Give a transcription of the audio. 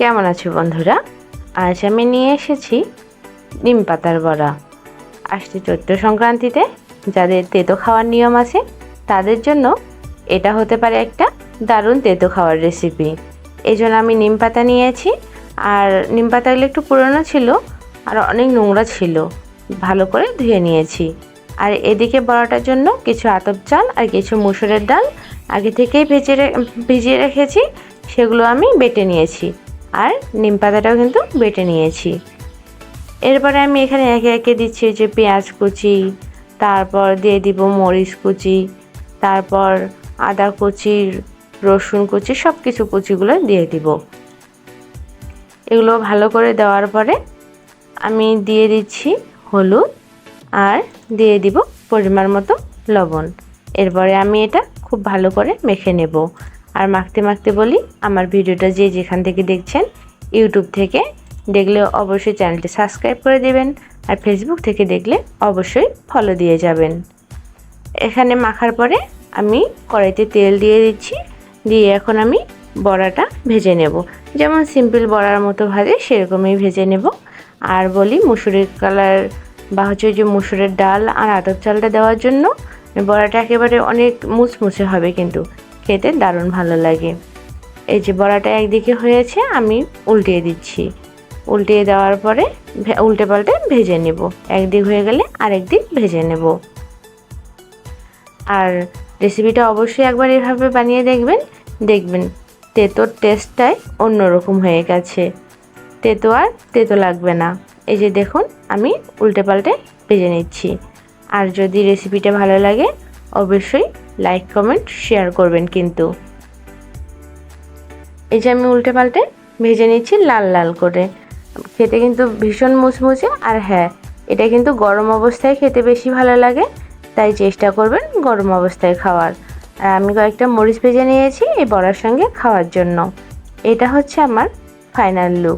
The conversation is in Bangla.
কেমন আছো বন্ধুরা? আজ আমি নিয়ে এসেছি নিম পাতার বড়া। আসছে চৈত্র সংক্রান্তিতে, যাদের তেতো খাওয়ার নিয়ম আছে, তাদের জন্য এটা হতে পারে একটা দারুণ তেতো খাওয়ার রেসিপি এই জন্য আমি নিম পাতা নিয়েছি, আর নিম পাতাগুলো একটু পুরনো ছিল, আর অনেক নোংরা ছিল। ভালো করে ধুয়ে নিয়েছি। আর এদিকে বড়াটার জন্য কিছু আতপ চাল আর কিছু মুসুরের ডাল আগে থেকেই ভেজে ভিজিয়ে রেখেছি, সেগুলো আমি বেটে নিয়েছি। আর নিম পাতাটাও কিন্তু বেটে নিয়েছি। এরপরে আমি এখানে একে একে দিচ্ছি যে পেঁয়াজ কুচি, তারপর দিয়ে দিব মরিচ কুচি, তারপর আদা কুচি, রসুন কুচি সব কিছু কুচিগুলো দিয়ে দিব। এগুলো ভালো করে দেওয়ার পরে আমি দিয়ে দিচ্ছি হলুদ আর দিয়ে দিব পরিমাণ মতো লবণ। এরপরে আমি এটা খুব ভালো করে মেখে নেব। আর মাখতে মাখতে বলি, আমার ভিডিওটা যে যেখান থেকে দেখছেন ইউটিউব থেকে দেখলে অবশ্যই চ্যানেলটি সাবস্ক্রাইব করে দেবেন আর ফেসবুক থেকে দেখলে অবশ্যই ফলো দিয়ে যাবেন। এখানে মাখার পরে আমি কড়াইতে তেল দিয়ে দিচ্ছি, দিয়ে এখন আমি বড়াটা ভেজে নেব। যেমন সিম্পল বড়ার মতো ভাজে সেরকমই ভেজে নেব। আর বলি মুসুরের কালার বা হচ্ছে যে মুসুরের ডাল আর আতপ চালটা দেওয়ার জন্য বড়াটা একেবারে অনেক মুচমুচে হবে কিন্তু। খেতে দারুণ ভালো লাগে। এই যে বড়াটা একদিকে হয়েছে, আমি উল্টিয়ে দিচ্ছি। উল্টিয়ে দেওয়ার পরে উল্টে পাল্টে ভেজে নেব। একদিক হয়ে গেলে আরেক দিক ভেজে নেব। আর রেসিপিটা অবশ্যই একবার এভাবে বানিয়ে দেখবেন। দেখবেন তেতোর টেস্টটাই অন্যরকম হয়ে গেছে। তেতো আর তেতো লাগবে না। এই যে দেখুন, আমি উল্টে পাল্টে ভেজে নিচ্ছি। আর যদি রেসিপিটা ভালো লাগে, অবশ্যই লাইক কমেন্ট শেয়ার করবেন কিন্তু। এই যে আমি উল্টে পাল্টে ভেজে নিচ্ছি লাল লাল করে। খেতে কিন্তু ভীষণ মুচমুচে আর হ্যাঁ এটা কিন্তু গরম অবস্থায় খেতে বেশি ভালো লাগে, তাই চেষ্টা করবেন গরম অবস্থায় খাওয়ার। আর আমি কয়েকটা মরিচ ভেজে নিয়েছি এই বড়ার সঙ্গে খাওয়ার জন্য। এটা হচ্ছে আমার ফাইনাল লুক